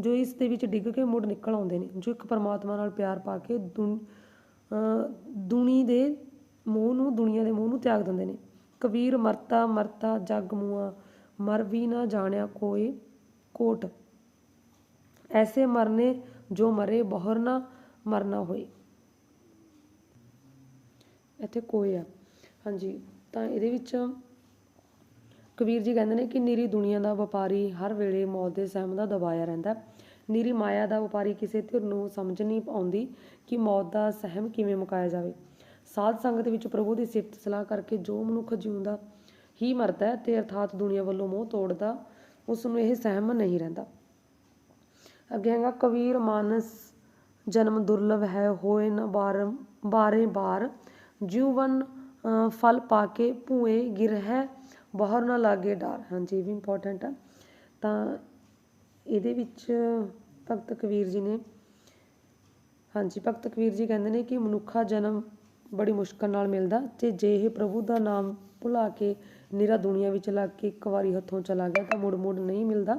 ਜੋ ਇਸ ਦੇ ਵਿੱਚ ਡਿੱਗ ਕੇ ਮੁੜ ਨਿਕਲ ਆਉਂਦੇ ਨੇ, ਜੋ ਇੱਕ ਪਰਮਾਤਮਾ ਨਾਲ ਪਿਆਰ ਪਾ ਕੇ ਦੁਨੀ ਦੇ ਮੋਹ ਨੂੰ, ਦੁਨੀਆ ਦੇ ਮੋਹ ਨੂੰ ਤਿਆਗ ਦਿੰਦੇ ਨੇ। ਕਬੀਰ ਮਰਤਾ ਮਰਤਾ ਜਗ ਮੁਆ ਮਰ ਵੀ ਨਾ ਜਾਣਿਆ ਕੋਈ ਕੋਟ। ਐਸੇ ਮਰਨੇ ਜੋ ਮਰੇ ਬਹੁਰ ਨਾ ਮਰਨਾ ਹੋਏ। ਇੱਥੇ ਕੋਈ ਆ। ਹਾਂਜੀ। ਤਾਂ ਇਹਦੇ ਵਿੱਚ ਕਬੀਰ ਜੀ ਕਹਿੰਦੇ ਨੇ ਕਿ ਨੀਰੀ ਦੁਨੀਆ ਦਾ ਵਪਾਰੀ ਹਰ ਵੇਲੇ ਮੌਤ ਦੇ ਸਹਿਮ ਦਾ ਦਬਾਇਆ ਰਹਿੰਦਾ ਨੀਰੀ ਮਾਇਆ ਦਾ ਵਪਾਰੀ ਕਿਸੇ ਧਿਰ ਨੂੰ ਸਮਝ ਨਹੀਂ ਪਾਉਂਦੀ ਕਿ ਮੌਤ ਦਾ ਸਹਿਮ ਕਿਵੇਂ ਮੁਕਾਇਆ ਜਾਵੇ। ਸਾਧ ਸੰਗਤ ਵਿੱਚ ਪ੍ਰਭੂ ਦੀ ਸਿਫਤ ਸਲਾਹ ਕਰਕੇ ਜੋ ਮਨੁੱਖ ਜਿਉਂਦਾ ਹੀ ਮਰਦਾ ਹੈ ਤੇ ਅਰਥਾਤ ਦੁਨੀਆ ਵੱਲੋਂ ਮੋਹ ਤੋੜਦਾ ਉਸ ਨੂੰ ਇਹ ਸਹਿਮ ਨਹੀਂ ਰਹਿੰਦਾ। ਅੱਗੇ ਹੈਗਾ, ਕਬੀਰ ਮਾਨਸ ਜਨਮ ਦੁਰਲਭ ਹੈ, ਹੋਏ ਨਾ ਬਾਰ ਬਾਰੇ ਬਾਰ, ਜੀਵਨ ਫਲ ਪਾ ਕੇ ਭੂਏ ਗਿਰ ਹੈ, ਬਾਹਰ ਨਾ ਲਾਗੇ ਡਰ। ਹਾਂਜੀ, ਇਹ ਵੀ ਇੰਪੋਰਟੈਂਟ ਆ। ਤਾਂ ਇਹਦੇ ਵਿੱਚ ਭਗਤ ਕਬੀਰ ਜੀ ਨੇ, ਹਾਂਜੀ, ਭਗਤ ਕਬੀਰ ਜੀ ਕਹਿੰਦੇ ਨੇ ਕਿ ਮਨੁੱਖਾ ਜਨਮ ਬੜੀ ਮੁਸ਼ਕਲ ਨਾਲ ਮਿਲਦਾ ਤੇ ਜੇ ਇਹ ਪ੍ਰਭੂ ਦਾ ਨਾਮ ਭੁਲਾ ਕੇ ਨਿਰਾ ਦੁਨੀਆ ਵਿੱਚ ਲੱਗ ਕੇ ਇੱਕ ਵਾਰੀ ਹੱਥੋਂ ਚਲਾ ਗਿਆ ਤਾਂ ਮੁੜ ਮੁੜ ਨਹੀਂ ਮਿਲਦਾ।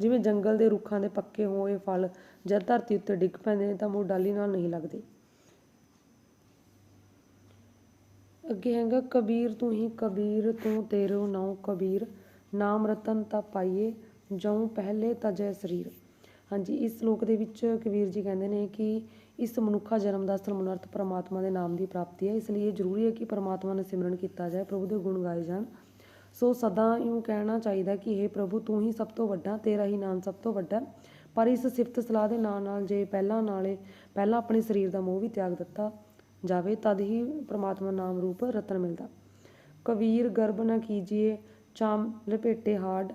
ਜਿਵੇਂ ਜੰਗਲ ਦੇ ਰੁੱਖਾਂ ਦੇ ਪੱਕੇ ਹੋਏ ਫਲ ਜਦ ਧਰਤੀ ਉੱਤੇ ਡਿੱਗ ਪੈਂਦੇ ਨੇ ਤਾਂ ਮੁੜ ਡਾਲੀ ਨਾਲ ਨਹੀਂ ਲੱਗਦੇ। ਅੱਗੇ ਹੈਗਾ, ਕਬੀਰ ਤੂੰ ਹੀ ਕਬੀਰ, ਤੂੰ ਤੇਰੋ ਨਾਉ ਕਬੀਰ, ਨਾਮ ਰਤਨ ਤਾਂ ਪਾਈਏ, ਜਉ ਪਹਿਲੇ ਤਾਂ ਜੈ ਸਰੀਰ। ਹਾਂਜੀ, ਇਸ ਸ਼ਲੋਕ ਦੇ ਵਿੱਚ ਕਬੀਰ ਜੀ ਕਹਿੰਦੇ ਨੇ ਕਿ ਇਸ ਮਨੁੱਖਾ ਜਨਮ ਦਾ ਅਸਲ ਮਨੋਰਥ ਪ੍ਰਮਾਤਮਾ ਦੇ ਨਾਮ ਦੀ ਪ੍ਰਾਪਤੀ ਹੈ। ਇਸ ਲਈ ਇਹ ਜ਼ਰੂਰੀ ਹੈ ਕਿ ਪ੍ਰਮਾਤਮਾ ਦਾ ਸਿਮਰਨ ਕੀਤਾ ਜਾਏ, ਪ੍ਰਭੂ ਦੇ ਗੁਣ ਗਾਏ ਜਾਣ। ਸੋ ਸਦਾ ਇਉਂ ਕਹਿਣਾ ਚਾਹੀਦਾ ਕਿ हे ਪ੍ਰਭੂ, ਤੂੰ ਹੀ ਸਭ ਤੋਂ ਵੱਡਾ, ਤੇਰਾ ਹੀ ਨਾਮ ਸਭ ਤੋਂ ਵੱਡਾ ਪਰ ਇਸ ਸਿਫਤ ਸਲਾਹ ਦੇ ਨਾਲ ਨਾਲ ਜੇ ਪਹਿਲਾਂ ਨਾਲੇ, ਪਹਿਲਾਂ ਆਪਣੇ ਸਰੀਰ ਦਾ ਮੋਹ ਵੀ ਤਿਆਗ ਦਿੱਤਾ ਜਾਵੇ ਤਦ ਹੀ ਪ੍ਰਮਾਤਮਾ ਨਾਮ ਰੂਪ ਰਤਨ ਮਿਲਦਾ। ਕਬੀਰ ਗਰਭ ਨਾ ਕੀਜੀਏ ਚਾਮ ਲਪੇਟੇ ਹਾਡ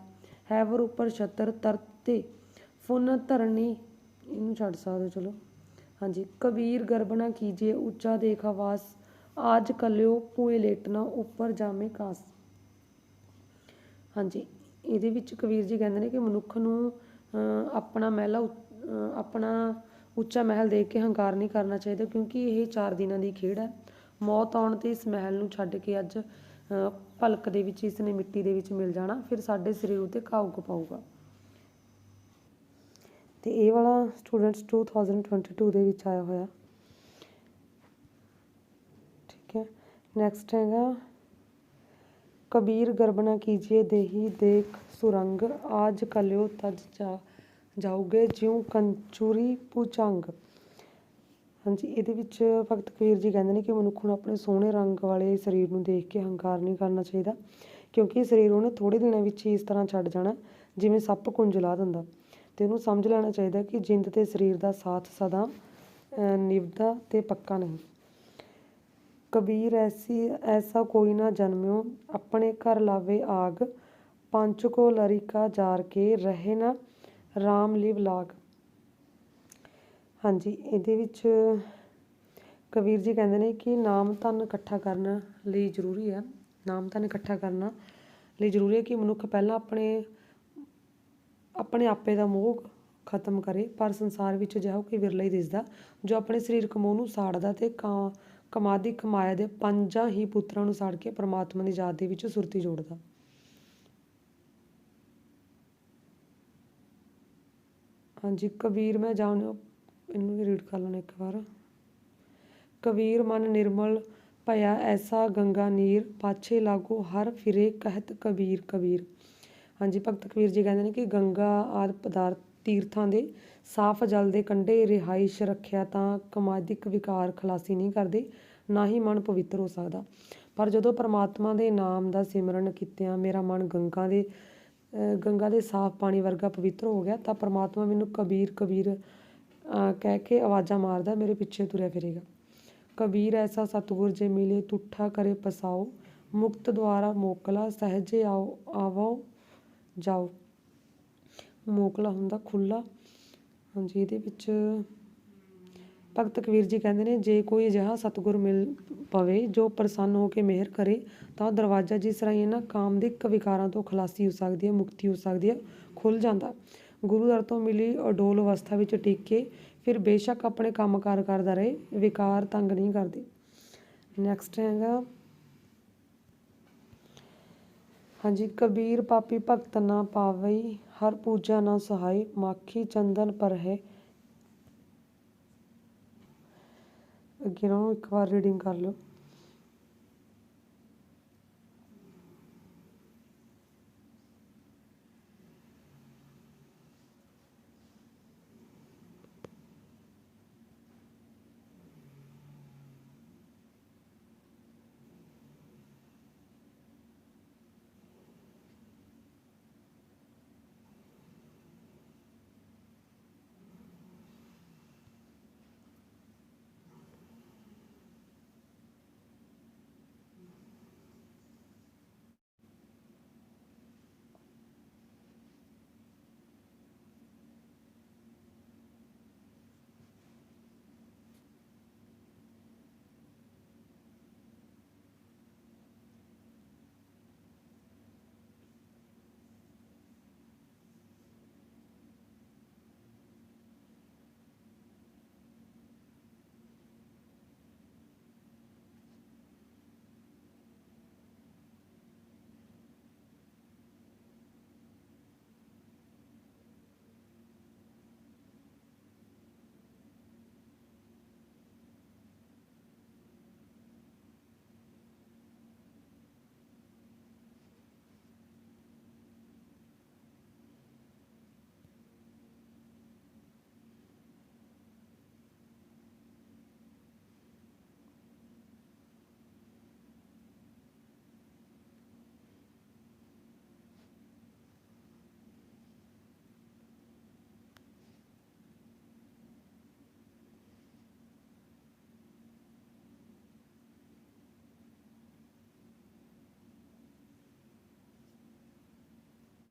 ਹੈਵਰ ਉੱਪਰ ਛਤਰ ਤਰਤੇ ਫੁਨ ਧਰਨੀ। ਇਹਨੂੰ ਛੱਡ ਸਕਦੇ ਚਲੋ। ਹਾਂਜੀ ਕਬੀਰ ਗਰਭ ਨ ਕੀਜੀਏ ਉੱਚਾ ਦੇਖ ਆਵਾਸ। ਆਜ ਕਲਿਓ ਪੂਏ ਲੇਟਣਾ ਉੱਪਰ ਜਾਮੇ ਕਾਸ। ਹਾਂਜੀ ਇਹਦੇ ਵਿੱਚ ਕਬੀਰ ਜੀ ਕਹਿੰਦੇ ਨੇ ਕਿ ਮਨੁੱਖ ਨੂੰ ਅਹ, ਆਪਣਾ ਮਹਿਲਾ ਉ- ਆਪਣਾ ਉੱਚਾ ਮਹਿਲ ਦੇਖ ਕੇ ਹੰਕਾਰ ਨਹੀਂ ਕਰਨਾ ਚਾਹੀਦਾ ਕਿਉਂਕਿ ਇਹ ਚਾਰ ਦਿਨਾਂ ਦੀ ਖੇਡ ਹੈ। ਮੌਤ ਆਉਣ ਤੇ ਇਸ ਮਹਿਲ ਨੂੰ ਛੱਡ ਕੇ ਅੱਜ ਭਲਕ ਦੇ ਵਿੱਚ, ਇਸ ਨੇ ਮਿੱਟੀ ਦੇ ਵਿੱਚ ਮਿਲ ਜਾਣਾ, ਫਿਰ ਸਾਡੇ ਸਰੀਰ ਉਤੇ ਘਾਉ ਪਾਊਗਾ। ਤੇ ਇਹ ਵਾਲਾ ਸਟੂਡੈਂਟਸ 2022 ਦੇ ਵਿੱਚ ਆਇਆ ਹੋਇਆ। ਠੀਕ ਹੈ। ਨੈਕਸਟ ਹੈਗਾ, ਕਬੀਰ ਗਰਬ ਨਾ ਕੀਜੀਏ ਦੇਹੀ ਦੇਖ ਸੁਰੰਗ, ਆਜ ਕਲਿਓ ਤਜ ਜਾ ਜਾਉਗੇ ਜਿਉ ਕੰਚੂਰੀ ਪੁਚੰਗ। ਹਾਂਜੀ, ਇਹਦੇ ਵਿੱਚ ਭਗਤ ਕਬੀਰ ਜੀ ਕਹਿੰਦੇ ਨੇ ਕਿ ਮਨੁੱਖ ਨੂੰ ਆਪਣੇ ਸੋਹਣੇ ਰੰਗ ਵਾਲੇ ਸਰੀਰ ਨੂੰ ਦੇਖ ਕੇ ਹੰਕਾਰ ਨਹੀਂ ਕਰਨਾ ਚਾਹੀਦਾ, ਕਿਉਂਕਿ ਇਹ ਸਰੀਰ ਉਹਨੇ ਥੋੜੇ ਦਿਨਾਂ ਵਿੱਚ ਹੀ ਇਸ ਤਰ੍ਹਾਂ ਛੱਡ ਜਾਣਾ, ਜਿਵੇਂ ਸੱਪ ਕੁੰਜਲਾ ਦਿੰਦਾ। ਤੇ ਉਹਨੂੰ ਸਮਝ ਲੈਣਾ ਚਾਹੀਦਾ ਕਿ ਜਿੰਦ ਤੇ ਸਰੀਰ ਦਾ ਸਾਥ ਸਦਾ ਨਿਭਦਾ ਤੇ ਪੱਕਾ ਨਹੀਂ। ਕਬੀਰ, ਐਸੀ, ਐਸਾ ਕੋਈ ਨਾ ਜਨਮਿਓ, ਆਪਣੇ ਘਰ ਲਾਵੇ ਆਗ ਪੰਚ ਕੋ ਲਰਿਕਾ ਜਾਰ ਕੇ ਰਹੇ ਨਾ RAM ਲਿਵ ਲਾਗ। ਹਾਂਜੀ, ਇਹਦੇ ਵਿੱਚ ਕਬੀਰ ਜੀ ਕਹਿੰਦੇ ਨੇ ਕਿ ਨਾਮ ਧਨ ਇਕੱਠਾ ਕਰਨ ਲਈ ਜ਼ਰੂਰੀ ਹੈ। ਨਾਮ ਧਨ ਇਕੱਠਾ ਕਰਨਾ ਲਈ ਜ਼ਰੂਰੀ ਹੈ ਕਿ ਮਨੁੱਖ ਪਹਿਲਾਂ ਆਪਣੇ ਆਪਣੇ ਆਪੇ ਦਾ ਮੋਹ ਖਤਮ ਕਰੇ, ਪਰ ਸੰਸਾਰ ਵਿੱਚ ਅਜਿਹਾ ਕੋਈ ਵਿਰਲਾ ਹੀ ਦਿਸਦਾ ਜੋ ਆਪਣੇ ਸਰੀਰਕ ਮੋਹ ਨੂੰ ਸਾੜਦਾ ਤੇ ਕਾ, ਕਮਾਦੀ ਕਮਾਇਆ ਦੇ ਪੰਜਾਂ ਹੀ ਪੁੱਤਰਾਂ ਨੂੰ ਸਾੜ ਕੇ ਪ੍ਰਮਾਤਮਾ ਦੀ ਯਾਦ ਦੇ ਵਿੱਚ ਸੁਰਤੀ ਜੋੜਦਾ। ਹਾਂਜੀ, ਕਬੀਰ ਮੈਂ ਜਾਣਿਓ ਇਹਨੂੰ ਵੀ ਰੀਡ ਕਰ ਲੈਣਾ ਇੱਕ ਵਾਰ। ਕਬੀਰ ਮਨ ਨਿਰਮਲ ਭਇਆ, ਐਸਾ ਗੰਗਾ ਨੀਰ, ਪਾਛੇ ਲਾਗੋ ਹਰ ਫਿਰੇ ਕਹਿਤ ਕਬੀਰ ਕਬੀਰ। ਹਾਂਜੀ, ਭਗਤ ਕਬੀਰ ਜੀ ਕਹਿੰਦੇ ਨੇ ਕਿ ਗੰਗਾ ਆਦਿ ਪਦਾਰਥ ਤੀਰਥਾਂ ਦੇ ਸਾਫ਼ ਜਲ ਦੇ ਕੰਢੇ ਰਿਹਾਇਸ਼ ਰੱਖਿਆ ਤਾਂ ਕਮਾਦਿਕ ਵਿਕਾਰ ਖਲਾਸੀ ਨਹੀਂ ਕਰਦੇ, ਨਾ ਹੀ ਮਨ ਪਵਿੱਤਰ ਹੋ ਸਕਦਾ। ਪਰ ਜਦੋਂ ਪਰਮਾਤਮਾ ਦੇ ਨਾਮ ਦਾ ਸਿਮਰਨ ਕੀਤਿਆਂ, ਮੇਰਾ ਮਨ ਗੰਗਾ ਦੇ ਗੰਗਾ ਦੇ ਸਾਫ਼ ਪਾਣੀ ਵਰਗਾ ਪਵਿੱਤਰ ਹੋ ਗਿਆ, ਤਾਂ ਪਰਮਾਤਮਾ ਮੈਨੂੰ ਕਬੀਰ ਕਬੀਰ ਕਹਿ ਕੇ ਆਵਾਜ਼ਾਂ ਮਾਰਦਾ, ਮੇਰੇ ਪਿੱਛੇ ਤੁਰਿਆ ਫਿਰੇਗਾ। ਕਬੀਰ ਐਸਾ ਸਤਿਗੁਰ ਜੇ ਮਿਲੇ, ਤੁਠਾ ਕਰੇ ਪਸਾਓ। ਮੁਕਤ ਦੁਆਰਾ ਮੋਕਲਾ, ਸਹਜੇ ਆਓ, ਆਵੋ, ਜਾਓ। ਮੋਕਲਾ ਹੁੰਦਾ ਖੁੱਲਾ ਹਾਂਜੀ, ਇਹਦੇ ਵਿੱਚ ਭਗਤ ਕਬੀਰ ਜੀ ਕਹਿੰਦੇ ਨੇ, ਜੇ ਕੋਈ ਅਜਿਹਾ ਸਤਿਗੁਰ ਮਿਲ ਪਵੇ ਜੋ ਪ੍ਰਸੰਨ ਹੋ ਕੇ ਮਿਹਰ ਕਰੇ, ਤਾਂ ਦਰਵਾਜ਼ਾ ਜਿਸ ਰਾਹੀਂ ਇਹਨਾਂ ਕਾਮਦਿਕ ਵਿਕਾਰਾਂ ਤੋਂ ਖਲਾਸੀ ਹੋ ਸਕਦੀ ਹੈ, ਮੁਕਤੀ ਹੋ ਸਕਦੀ ਹੈ ਖੁੱਲ ਜਾਂਦਾ। ਗੁਰੂ ਦਰ ਤੋਂ ਮਿਲੀ ਅਡੋਲ ਅਵਸਥਾ ਵਿੱਚ ਟਿਕ ਕੇ ਫਿਰ ਬੇਸ਼ੱਕ ਆਪਣੇ ਕੰਮਕਾਰ ਕਰਦਾ ਰਹੇ, ਵਿਕਾਰ ਤੰਗ ਨਹੀਂ ਕਰਦੇ। ਨੈਕਸਟ ਹੈਗਾ। ਹਾਂਜੀ, ਕਬੀਰ ਪਾਪੀ ਭਗਤ ਨਾ ਪਾਵਈ, ਹਰ ਪੂਜਾ ਨਾ ਸਹਾਈ, ਮਾਖੀ ਚੰਦਨ ਪਰ ਹੈ ਅੱਗੇ ਨੂੰ ਇੱਕ ਵਾਰ ਰੀਡਿੰਗ ਕਰ ਲਓ